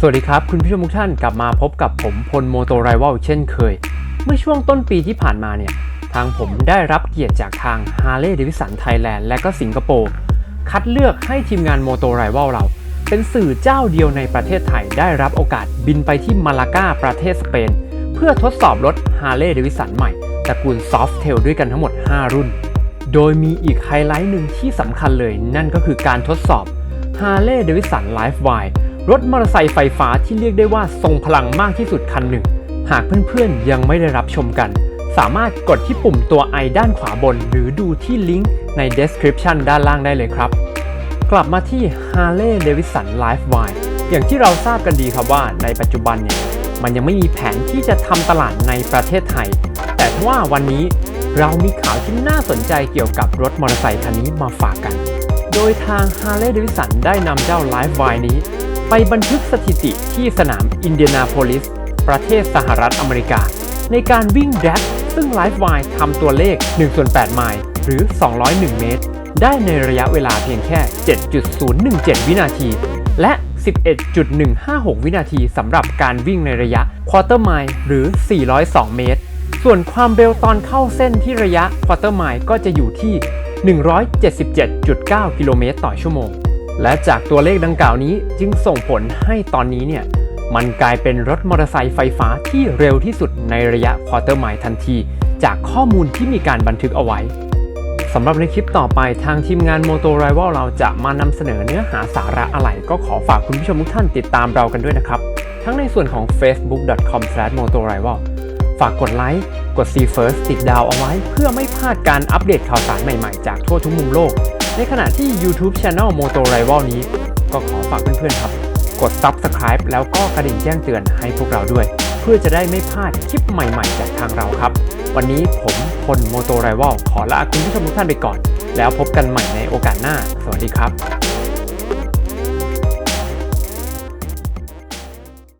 สวัสดีครับ คุณผู้ชมทุกท่านกลับมาพบกับผมพลโมโตไรว l เช่นเคย เมื่อช่วงต้นปีที่ผ่านมาเนี่ย ทางผมได้รับเกียรติจากทาง Harley Davidson Thailand และก็สิงคโปร์คัดเลือกให้ทีมงานโมโตไรว l เรา เป็นสื่อเจ้าเดียวในประเทศไทยได้รับโอกาสบินไปที่มาลากาประเทศสเปน เพื่อทดสอบรถ Harley Davidson ใหม่ตระกูล Softail ด้วยกันทั้งหมด 5 รุ่น โดยมีอีกไฮไลท์หนึ่งที่สำคัญเลย นั่นก็คือการทดสอบ Harley Davidson Livewire รถมอเตอร์ไซค์ไฟฟ้าที่เรียกได้ว่าทรงพลังมากที่สุดคันหนึ่ง หากเพื่อนๆยังไม่ได้รับชมกัน สามารถกดที่ปุ่มตัว i ด้านขวาบน หรือดูที่ลิงก์ใน description ด้านล่างได้เลยครับ กลับมาที่ Harley Davidson Livewire อย่างที่เราทราบกันดีครับว่าในปัจจุบันเนี่ยมันยังไม่มีแผนที่จะทำตลาดในประเทศไทย แต่ว่าวันนี้เรามีข่าวที่น่าสนใจเกี่ยวกับรถมอเตอร์ไซคันนี้มาฝากกัน โดยทาง Harley Davidson ได้นำเจ้า Livewire นี้ ไปบันทึกสถิติที่สนามอินเดียนาโพลิส ประเทศสหรัฐอเมริกา ในการวิ่งแดกซึ่ง Livewire ทำตัวเลข1ส่วน8ไมล์หรือ 201 เมตร ได้ในระยะเวลาเพียงแค่ 7.017 วินาที และ 11.156 วินาทีสำหรับการวิ่งในระยะควอเตอร์ไมล์หรือ 402 เมตร ส่วนความเร็วตอนเข้าเส้นที่ระยะควอเตอร์ไมล์ก็จะอยู่ที่ 177.9 กิโลเมตรต่อชั่วโมง และจากตัวเลขดังกล่าวนี้จึงส่งผลให้ตอนนี้เนี่ยมันกลายเป็นรถมอเตอร์ไซค์ไฟฟ้าที่เร็วที่สุดในระยะควอเตอร์ไมล์ทันที จากข้อมูลที่มีการบันทึกเอาไว้สำหรับในคลิปต่อไปทางทีมงาน Moto Rival เราจะมานำเสนอเนื้อหาสาระอะไรก็ขอฝากคุณผู้ชมทุกท่านติดตามเรากันด้วยนะครับ ทั้งในส่วนของ facebook.com/motorival ฝากกดไลค์ กด See First ติดดาวเอาไว้ เพื่อไม่พลาดการอัปเดตข่าวสารใหม่ๆ จากทั่วทุกมุมโลก ในขณะที่ YouTube Channel Moto Rival นี้ ก็ขอฝากเพื่อนๆครับ กด Subscribe แล้วก็กระดิ่งแจ้งเตือนให้พวกเราด้วย เพื่อจะได้ไม่พลาดคลิปใหม่ๆ จากทางเราครับ วันนี้ผมพลโมโตไรว l ขอลาคุณผู้ชมทุกท่านไปก่อน แล้วพบกันใหม่ในโอกาสหน้า สวัสดีครับ